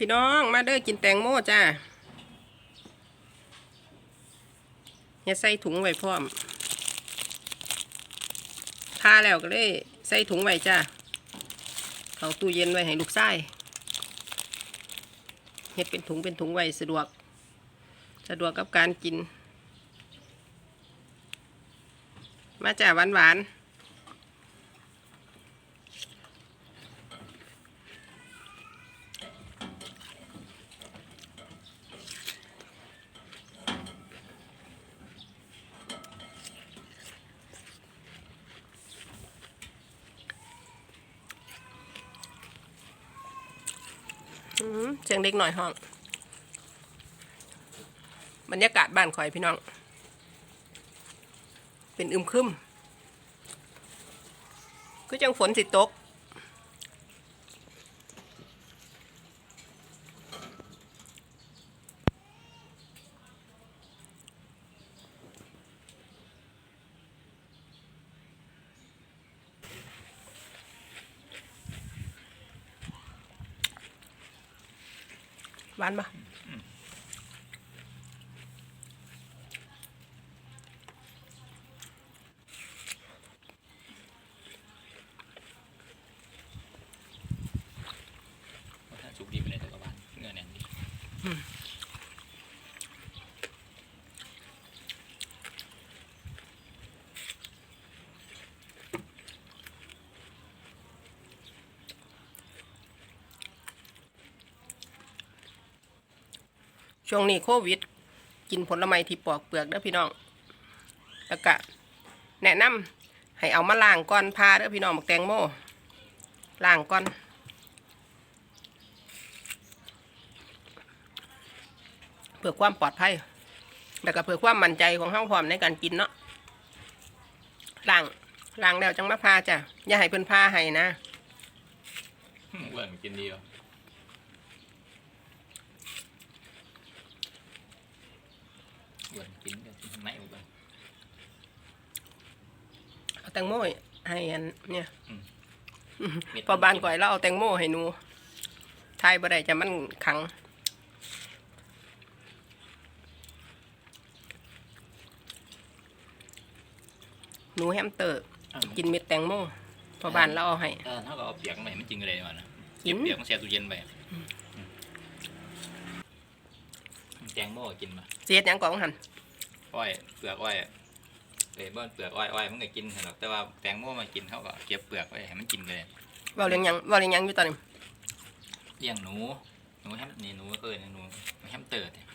พี่น้องมาเด้อกินแตงโมจ้าอย่าใส่ถุงไว้พร้อมทาแล้วก็เลยใส่ถุงไว้จ้าเอาตู้เย็นไว้ให้ลูกไส้เฮ็ดเป็นถุงเป็นถุงไว้สะดวก สะดวกกับการกิน มาจ้าหวานหวาน เสียงเด็กหน่อยห้อง บรรยากาศบ้านคอยพี่น้อง เป็นอึมครึมคือจังฝนสิตก หวานปะ ถ้าสุกดีไปเลยแต่ก็หวานเนื้อแน่นดี ช่วงนี้โควิด กินผลไม้ที่ปอกเปลือกเด้อพี่น้อง แล้วก็แนะนำให้เอามาล้างก่อนพาเด้อพี่น้องบักแตงโมล้างก่อน เพื่อความปลอดภัยแล้วก็เพื่อความมั่นใจของเฮาพร้อมในการกินเนาะล้างล้างแล้วจังมาพาจ้ะอย่าให้เพิ่นพาให้นะอืมอ้วนกินดีอะอ้ วนกินก็กินข้างในอ้วนเอาแตงโมให้อันเนี่ยเม็ดพอบ้านก่อยเราเอาแตงโมให้หนูทายบ่ได้จะมันขังหนูแฮมสเตอร์อ้าวกินเม็ดแตงโมพอบ้านเราเอาให้เออถ้าเราเอาเปียกมาให้มันจริงเลยว่ะนะกิเก็นบเปียกมาแช่ตู้เย็นไปอืมแตงโมกินมาเสียดหยังก่อนหัน อ้อยเปลือกอ้อยอะเอ้ยบ้านเปลือกอ้อยอ้อยมันก็กินหรอกแต่ว่าแตงโมมากินเขาก็เก็บเปลือกไว้ให้มันกินเลยเว่าเลี้ยงหยังเว่าเลี้ยงหยังอยู่ตอนนี้เลี้ยงหนูหนูแฮมนี่หนูเออหนูแฮมสเตอร์เนี่ย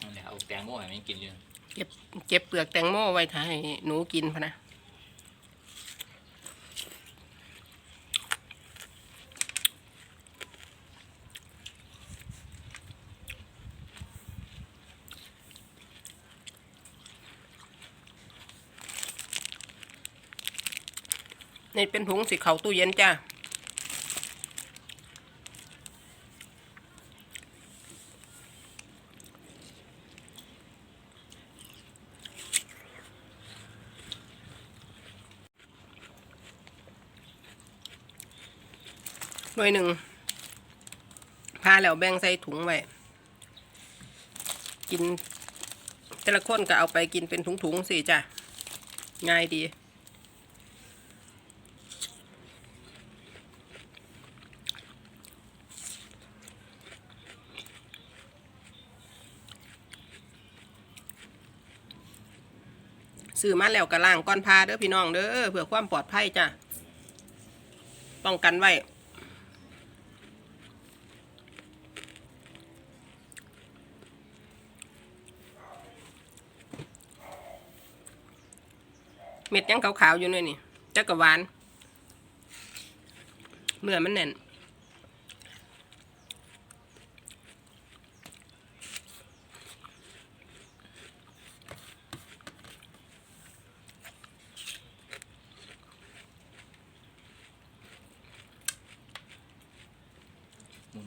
นั่นแหละเอาแตงโมให้มันกินอยู่เก็บเก็บเปลือกแตงโมไว้ถ้าให้หนูกินพะนะ นี่เป็นถุงสีเขาตู้เย็นจ้าหน่วยหนึ่งพาแล้วแบ่งใส่ถุงไว้กินแต่ละคนก็เอาไปกินเป็นถุงๆสิจ้ะ ง่ายดี ซื้อมาแล้วก็ล้างก้อนพาเด้อพี่น้องเด้อเพื่อความปลอดภัยจ้ะป้องกันไว้เม็ดยังขาวๆอยู่เนี่ยนี่จักกะหวานเนื้อมันแน่น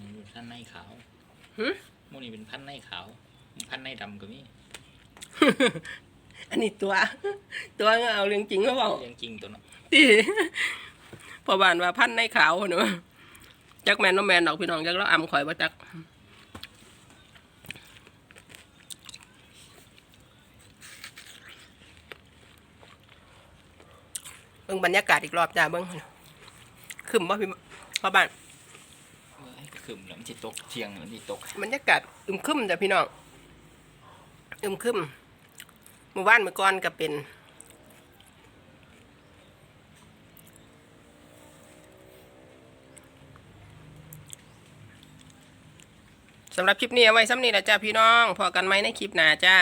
นี่เป็นพันในขาวหึหมูนี่เป็นพันในขาว พันในดำก็มีอันนี้ตัว ตัวเอาเรื่องจริงมาบอกเรื่องจริงตัวเนาะตีพอบานว่าพันในขาวเนอะจักแมนโนแมนดอกพี่น้องจักแล้วอ่ำข่อยบ่จักเบิ่งบรรยากาศอีกรอบจ้าเบิ่งขึ้นบ่พี่พ่อบ้าน เอ้ยขึ้นแล้วมันสิตกเที่ยงมันสิตกบรรยากาศอึมครึมจ้ะพี่น้องอึมครึมเมื่อวานเมื่อก่อนก็เป็น สำหรับคลิปนี้เอาไว้ซ้ำนี้ละจ้าพี่น้อง พอกันไหมในคลิปหน้าจ้า